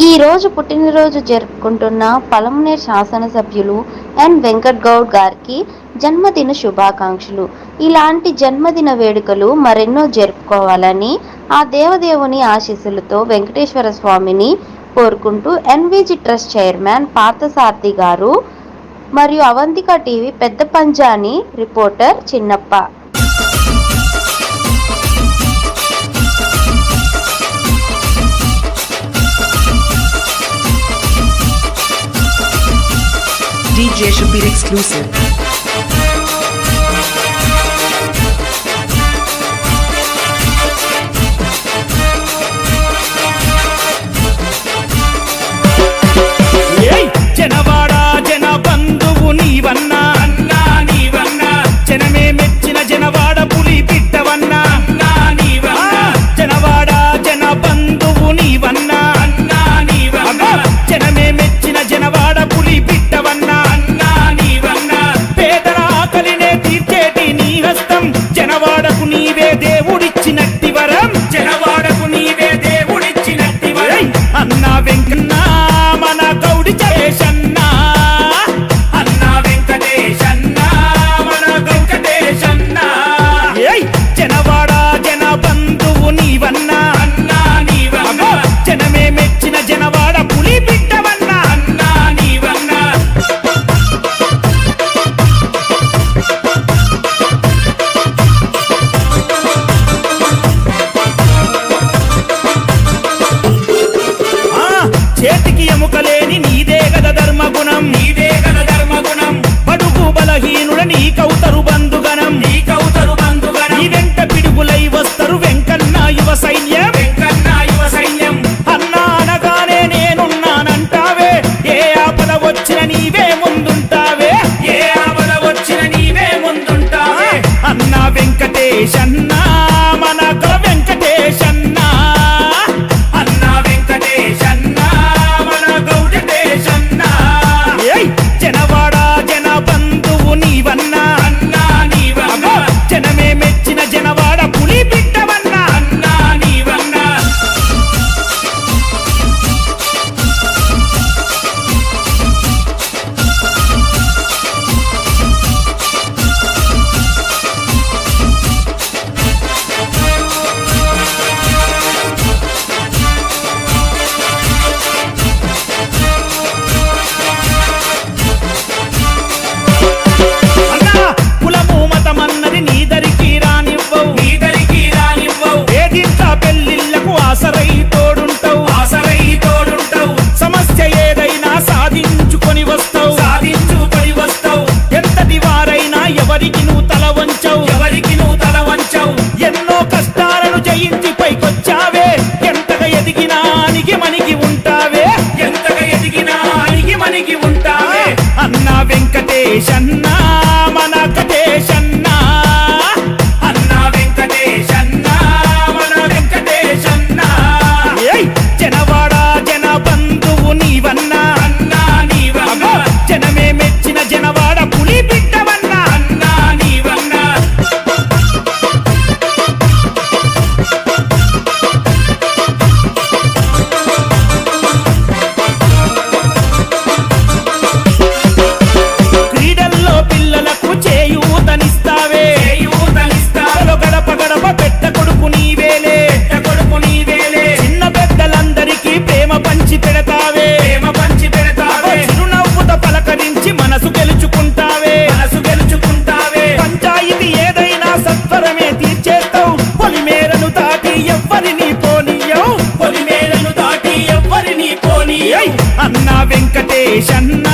ఈ రోజు పుట్టినరోజు జరుపుకుంటున్న పలమనేర్ శాసనసభ్యులు ఎన్ వెంకట్ గౌడ్ గారికి జన్మదిన శుభాకాంక్షలు. ఇలాంటి జన్మదిన వేడుకలు మరెన్నో జరుపుకోవాలని ఆ దేవదేవుని ఆశీస్సులతో వెంకటేశ్వర స్వామిని కోరుకుంటూ ఎన్విజి ట్రస్ట్ చైర్మన్ పార్థసారథి గారు మరియు అవంతిక టీవీ పెద్ద పంజాని reporter Chinnappa. DJ Shabir exclusive. నీదే గద ధర్మగుణం. నీదే గద ధర్మగుణం బడుగు బలహీనుడ బంధం వెంకటేశన్నా. chanda.